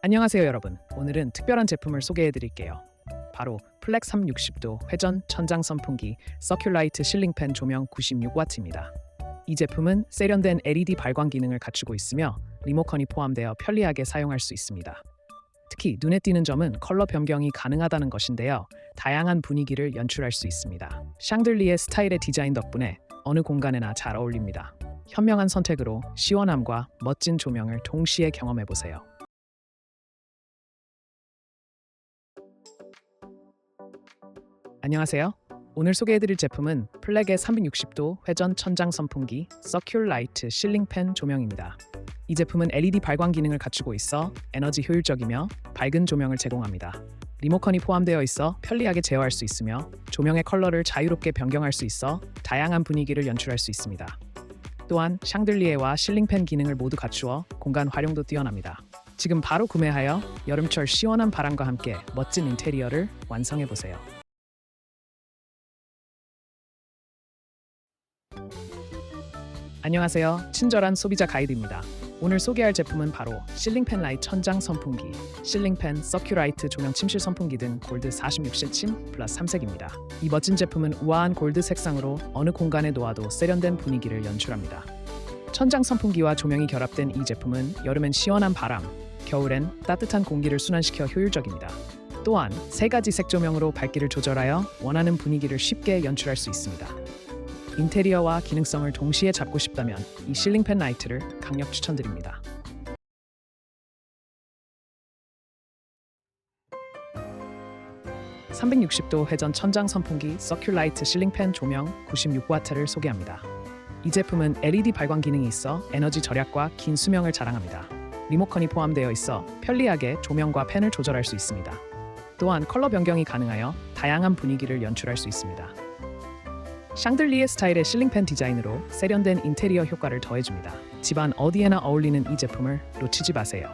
안녕하세요 여러분. 오늘은 특별한 제품을 소개해 드릴게요. 바로 플렉 360도 회전 천장 선풍기 서큘라이트 실링팬 조명 96W입니다. 이 제품은 세련된 LED 발광 기능을 갖추고 있으며 리모컨이 포함되어 편리하게 사용할 수 있습니다. 특히 눈에 띄는 점은 컬러 변경이 가능하다는 것인데요. 다양한 분위기를 연출할 수 있습니다. 샹들리의 스타일의 디자인 덕분에 어느 공간에나 잘 어울립니다. 현명한 선택으로 시원함과 멋진 조명을 동시에 경험해 보세요. 안녕하세요. 오늘 소개해드릴 제품은 플렉의 360도 회전 천장 선풍기 서큘라이트 실링팬 조명입니다. 이 제품은 LED 발광 기능을 갖추고 있어 에너지 효율적이며 밝은 조명을 제공합니다. 리모컨이 포함되어 있어 편리하게 제어할 수 있으며 조명의 컬러를 자유롭게 변경할 수 있어 다양한 분위기를 연출할 수 있습니다. 또한 샹들리에와 실링팬 기능을 모두 갖추어 공간 활용도 뛰어납니다. 지금 바로 구매하여 여름철 시원한 바람과 함께 멋진 인테리어를 완성해 보세요. 안녕하세요. 친절한 소비자 가이드입니다. 오늘 소개할 제품은 바로 실링팬 라이트 천장 선풍기, 실링팬 서큐라이트 조명 침실 선풍기 등 골드 46실 침 플러스 3색입니다. 이 멋진 제품은 우아한 골드 색상으로 어느 공간에 놓아도 세련된 분위기를 연출합니다. 천장 선풍기와 조명이 결합된 이 제품은 여름엔 시원한 바람, 겨울엔 따뜻한 공기를 순환시켜 효율적입니다. 또한 세 가지 색 조명으로 밝기를 조절하여 원하는 분위기를 쉽게 연출할 수 있습니다. 인테리어와 기능성을 동시에 잡고 싶다면 이 실링팬 라이트를 강력 추천드립니다. (360도) 회전 천장 선풍기 서큘라이트 실링팬 조명 96W를 소개합니다. 이 제품은 LED 발광 기능이 있어 에너지 절약과 긴 수명을 자랑합니다. 리모컨이 포함되어 있어 편리하게 조명과 펜을 조절할 수 있습니다. 또한 컬러 변경이 가능하여 다양한 분위기를 연출할 수 있습니다. 샹들리의 스타일의 실링팬 디자인으로 세련된 인테리어 효과를 더해줍니다. 집안 어디에나 어울리는 이 제품을 놓치지 마세요.